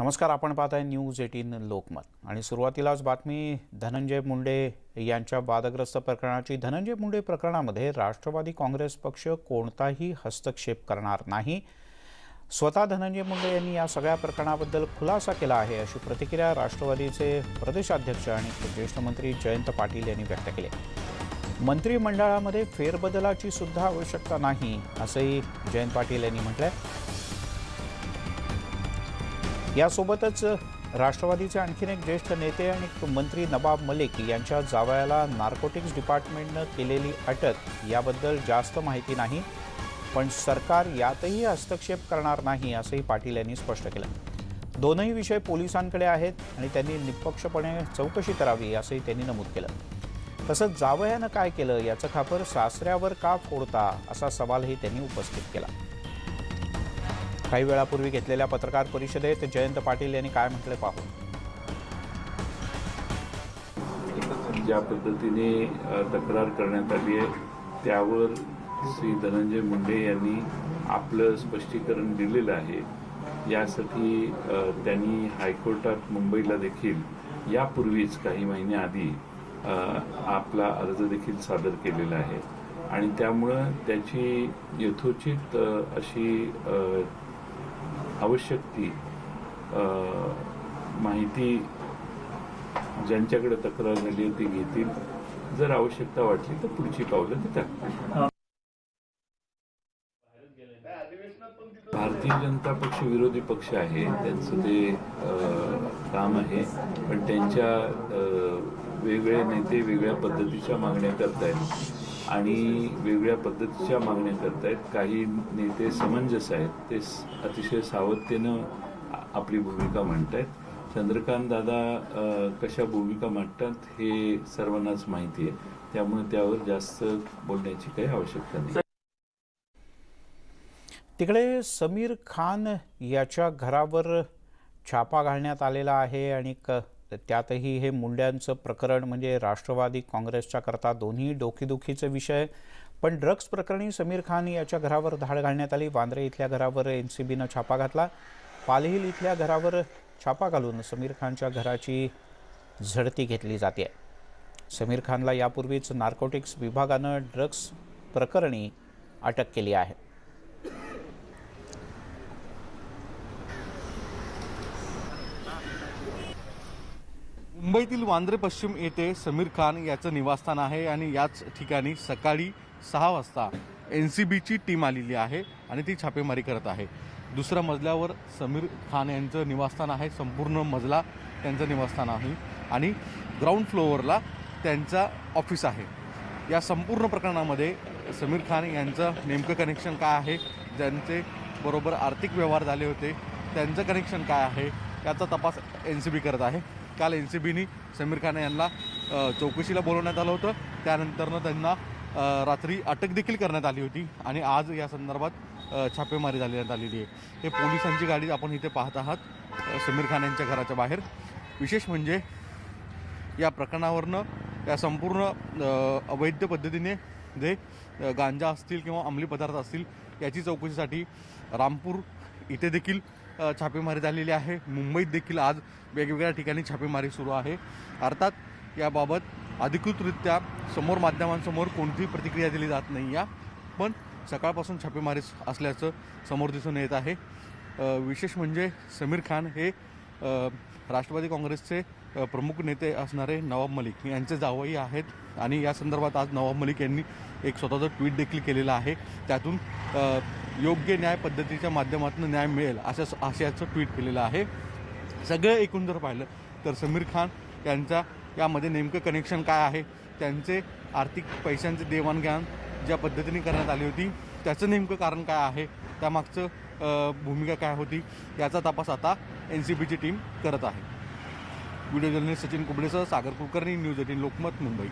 नमस्कार आपण पाहत आहे न्यूज एटीन लोकमत. आणि सुरुवातीलाच बातमी धनंजय मुंडे यांच्या वादग्रस्त प्रकरणाची. धनंजय मुंडे प्रकरणामध्ये राष्ट्रवादी काँग्रेस पक्ष कोणताही हस्तक्षेप करणार नाही. स्वतः धनंजय मुंडे यांनी या सगळ्या प्रकरणाबद्दल खुलासा केला आहे अशी प्रतिक्रिया राष्ट्रवादीचे प्रदेशाध्यक्ष आणि ज्येष्ठ मंत्री जयंत पाटील यांनी व्यक्त केली. मंत्रिमंडळामध्ये फेरबदलाची सुद्धा आवश्यकता नाही असंही जयंत पाटील यांनी म्हटलंय. यासोबतच राष्ट्रवादीचे आणखीन एक ज्येष्ठ नेते आणि मंत्री नवाब मलिक यांच्या जावयाला नार्कोटिक्स डिपार्टमेंटनं केलेली अटक याबद्दल जास्त माहिती नाही पण सरकार यातही हस्तक्षेप करणार नाही असंही पाटील यांनी स्पष्ट केलं. दोनही विषय पोलिसांकडे आहेत आणि त्यांनी निष्पक्षपणे चौकशी करावी असंही त्यांनी नमूद केलं. तसंच जावयानं काय केलं याचं खापर सासऱ्यावर का फोडता असा सवालही त्यांनी उपस्थित केला. काही वेळापूर्वी घेतलेल्या पत्रकार परिषदेत जयंत पाटील यांनी काय म्हटले पाहू ज्या पद्धतीने तक्रार करण्यात आली आहे त्यावर श्री धनंजय मुंडे यांनी आपलं स्पष्टीकरण दिलेलं आहे. यासाठी त्यांनी हायकोर्टात मुंबईला देखील यापूर्वीच काही महिन्याआधी आपला अर्ज देखील सादर केलेला आहे. आणि त्यामुळं त्याची यथोचित अशी आवश्यक ती माहिती ज्यांच्याकडे तक्रार झाली ती घेतील. जर आवश्यकता वाटली तर पुढची पावलं ते भारतीय जनता पक्ष विरोधी पक्ष आहे. त्यांचं ते काम आहे. पण त्यांच्या वेगळे नेते वेगळ्या पद्धतीच्या मागण्या करतायत. आणि वेगळ्या पद्धतीच्या मागण्या करतायत. काही नेते समंजस आहेत. ते अतिशय सावधतेनं आपली भूमिका मांडतायत. चंद्रकांत दादा कशा भूमिका मांडतात हे सर्वांनाच माहिती आहे. त्यामुळे त्यावर जास्त बोलण्याची काही आवश्यकता नाही. तिकडे समीर खान याच्या घरावर छापा घालण्यात आलेला आहे आणि क त्यातही हे मुंड्यांचं प्रकरण म्हणजे राष्ट्रवादी काँग्रेसच्या करता दोन्ही डोकीदुखीचे विषय पण ड्रग्ज प्रकरणी समीर खान याच्या घरावर धाड घालण्यात आली. वांद्रे इथल्या घरावर एन सी बीनं छापा घातला. पालहिल इथल्या घरावर छापा घालून समीर खानच्या घराची झडती घेतली जाते. समीर खानला यापूर्वीच नार्कोटिक्स विभागानं ड्रग्ज प्रकरणी अटक केली आहे. मुंबईतील वांद्रे पश्चिम येथे समीर खान याचं निवासस्थान आहे आणि याच ठिकाणी सकाळी सहा वाजता एन सी बीची टीम आलेली आहे आणि ती छापेमारी करत आहे. दुसऱ्या मजल्यावर समीर खान यांचं निवासस्थान आहे. संपूर्ण मजला त्यांचं निवासस्थान आहे आणि ग्राउंड फ्लोअरला त्यांचा ऑफिस आहे. या संपूर्ण प्रकरणामध्ये समीर खान यांचं नेमकं कनेक्शन काय आहे? ज्यांचे बरोबर आर्थिक व्यवहार झाले होते त्यांचं कनेक्शन काय आहे? याचा तपास एन सी बी करत आहे. काल एन सी बीनी समीर खान यांना चौकशीला बोलवण्यात आलं होतं. त्यानंतरनं त्यांना रात्री अटक देखील करण्यात आली होती आणि आज या संदर्भात छापेमारी झालेण्यात आलेली आहे. हे पोलिसांची गाडी आपण इथे पाहत आहात समीर खान यांच्या घराच्या बाहेर. विशेष म्हणजे या प्रकरणावरनं या संपूर्ण अवैध पद्धतीने जे गांजा असतील किंवा अंमली पदार्थ असतील याची चौकशीसाठी रामपूर इथे देखील छापेमारी झालेली आहे. मुंबईत देखील आज वेगवेगळ्या ठिकाणी छापेमारी सुरू आहे. अर्थात याबाबत अधिकृतरित्या समोर माध्यमांसमोर कोणतीही प्रतिक्रिया दिली जात नाही या. पण सकाळपासून छापेमारी असल्याचं समोर दिसून येत आहे. विशेष म्हणजे समीर खान हे राष्ट्रवादी काँग्रेसचे प्रमुख नेते असणारे नवाब मलिक यांचे जावई आहेत आणि या संदर्भात आज नवाब मलिक यांनी एक स्वतःचं ट्विट देखील केलेलं आहे. त्यातून योग्य न्याय पद्धतीच्या माध्यमातून न्याय मिळेल अशा आशयाचं ट्विट केलेलं आहे. सगळं एकूण जर पाहिलं तर समीर खान यांचा यामध्ये नेमकं कनेक्शन काय आहे? त्यांचे आर्थिक पैशांचे देवाणघेवाण ज्या पद्धतीने करण्यात आली होती त्याचं नेमकं कारण काय आहे? त्यामागचं भूमिका काय होती? याचा तपास आता एन सी बीची टीम करत आहे. व्हिडिओ जर्नलिस्ट सचिन कुबडेसह सागर कुलकर्णी न्यूज एटीन लोकमत मुंबई.